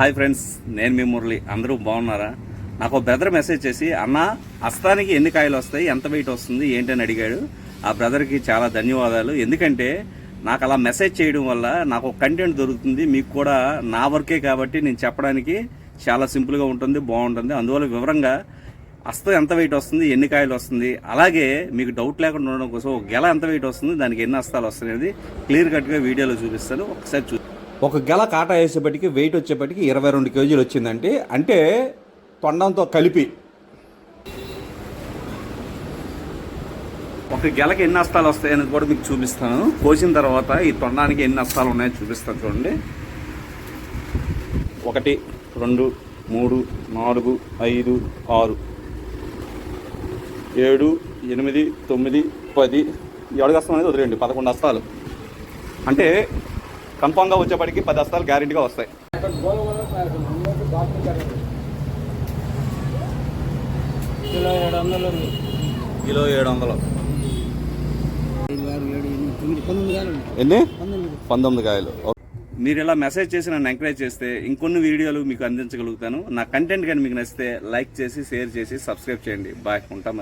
Hi friends నేను మీ మురళి. అందరూ బాగున్నారా? నాకు ఒక బ్రదర్ మెసేజ్ చేసి అన్న హస్తానికి ఎన్ని కాయలు వస్తాయి? ఎంత వెయిట్ వస్తుంది? ఏంటని అడిగాడు. ఆ బ్రదర్కి చాలా ధన్యవాదాలు. ఎందుకంటే నాకు అలా మెసేజ్ చేయడం వల్ల నాకు ఒక కంటెంట్ దొరుకుతుంది. మీకు కూడా నా వర్కే కాబట్టి నేను చెప్పడానికి చాలా సింపుల్గా ఉంటుంది బాగుంటుంది. అందువల్ల వివరంగా అస్తం ఎంత వెయిట్ వస్తుంది? ఎన్ని కాయలు వస్తుంది? అలాగే మీకు డౌట్ లేకుండా ఉండడం కోసం ఒక గెల ఎంత వెయిట్ వస్తుంది? దానికి ఎన్ని అస్తాలు వస్తాయి అనేది క్లియర్ కట్గా వీడియోలో చూపిస్తాను. ఒకసారి చూ ఒక గెల కాటా వేసేపటికి వెయిట్ వచ్చేపటికి ఇరవై రెండు కేజీలు వచ్చిందంటే అంటే తొండంతో కలిపి. ఒక గెలకి ఎన్ని అస్తాలు వస్తాయని కూడా మీకు చూపిస్తాను. కోసిన తర్వాత ఈ తొండానికి ఎన్ని అస్తాలు ఉన్నాయో చూపిస్తాను చూడండి. ఒకటి రెండు మూడు నాలుగు ఐదు ఆరు. ఏడు ఎనిమిది తొమ్మిది పది. ఏడు అస్తాం అనేది వదిలేండి పదకొండు అస్తాలు. అంటే కన్ఫామ్గా వచ్చేప్పటికి పది అస్తాలు గ్యారెంటీగా వస్తాయి. కిలో ఏడు వందలు కిలో ఏడు వందలు. ఎన్ని? పంతొమ్మిది. కాయలు. మీరు ఇలా మెసేజ్ చేసి నన్ను ఎంకరేజ్ చేస్తే ఇంకొన్ని వీడియోలు మీకు అందించగలుగుతాను. నా కంటెంట్ కానీ మీకు నచ్చితే లైక్ చేసి షేర్ చేసి సబ్స్క్రైబ్ చేయండి. బాయ్ ఉంటాం